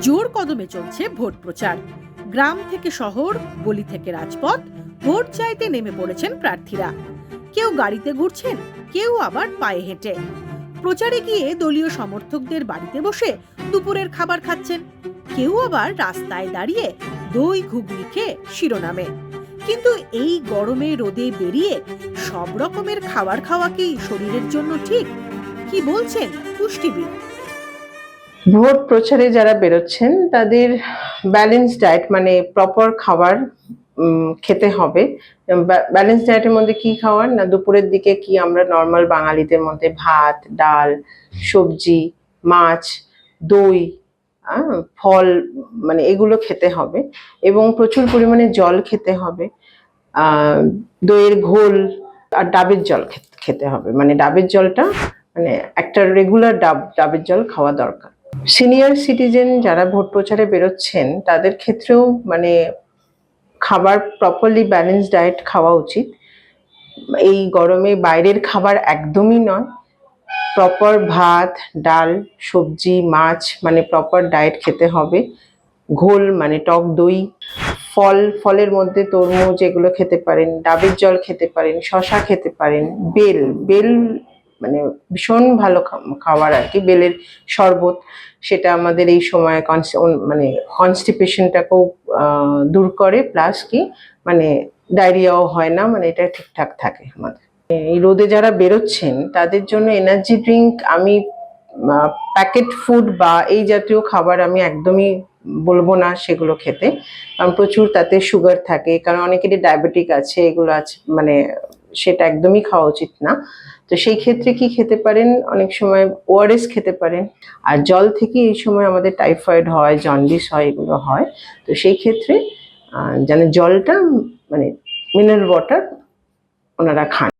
জোর কদমে চলছে ভোট প্রচার। গ্রাম থেকে শহর, গলি থেকে রাজপথ, ভোট চাইতে নেমে পড়েছেন প্রার্থীরা। কেউ গাড়িতে ঘুরছেন, কেউ আবার পায়ে হেঁটে। প্রচারে গিয়ে দলীয় সমর্থকদের বাড়িতে বসে দুপুরের খাবার খাচ্ছেন। কেউ আবার রাস্তায় দাঁড়িয়ে দই, ঘুগনি খেয়ে শিরোনামে। কিন্তু এই গরমে রোদে বেরিয়ে সব রকমের খাবার খাওয়া কি শরীরের জন্য ঠিক? কি বলছেন পুষ্টিবিদ ভোট প্রচারে যারা বেরোচ্ছেন, তাদের ব্যালেন্স ডায়েট মানে প্রপার খাবার খেতে হবে। ব্যালেন্স ডায়েটের মধ্যে কি খাওয়ার? না, দুপুরের দিকে কি আমরা নর্মাল বাঙালিদের মধ্যে ভাত, ডাল, সবজি, মাছ, দই ফল মানে এগুলো খেতে হবে এবং প্রচুর পরিমাণে জল খেতে হবে। দইয়ের ঘোল আর ডাবের জল খেতে- হবে। মানে ডাবের জলটা মানে একটা রেগুলার ডাব, ডাবের জল খাওয়া দরকার। সিনিয়র সিটিজেন যারা ভোট প্রচারে বেরোচ্ছেন, তাদের ক্ষেত্রেও মানে খাবার প্রপারলি ব্যালেন্স ডায়েট খাওয়া উচিত। এই গরমে বাইরের খাবার একদমই নয়। প্রপার ভাত, ডাল, সবজি, মাছ মানে প্রপার ডায়েট খেতে হবে। ঘোল মানে টক দই। ফল, ফলের মধ্যে তরমুজ এগুলো খেতে পারেন, ডাবের জল খেতে পারেন শশা খেতে পারেন, বেল বেল মানে ভীষণ ভালো খাবার আর কি বেলের শরবত, সেটা আমাদের এই সময় মানে কনস্টিপেশনটাকেও দূর করে। প্লাস কি মানে ডায়রিয়াও হয় না মানে এটা ঠিকঠাক থাকে আমাদের। এই রোদে যারা বেরোচ্ছেন, তাদের জন্য এনার্জি ড্রিঙ্ক আমি প্যাকেট ফুড বা এই জাতীয় খাবার আমি একদমই বলব না সেগুলো খেতে। কারণ প্রচুর তাতে সুগার থাকে, কারণ অনেকেরই ডায়াবেটিক আছে, এগুলো আছে মানে সেটা একদমই খাওয়া উচিত না। তো সেই ক্ষেত্রে কি খেতে পারেন? অনেক সময় ওআরএস খেতে পারেন। আর জল থেকে এই সময় আমাদের টাইফয়েড হয়, জন্ডিস হয়, এগুলো হয়। তো সেই ক্ষেত্রে যেন জলটা মানে মিনারেল ওয়াটার ওনারা খান।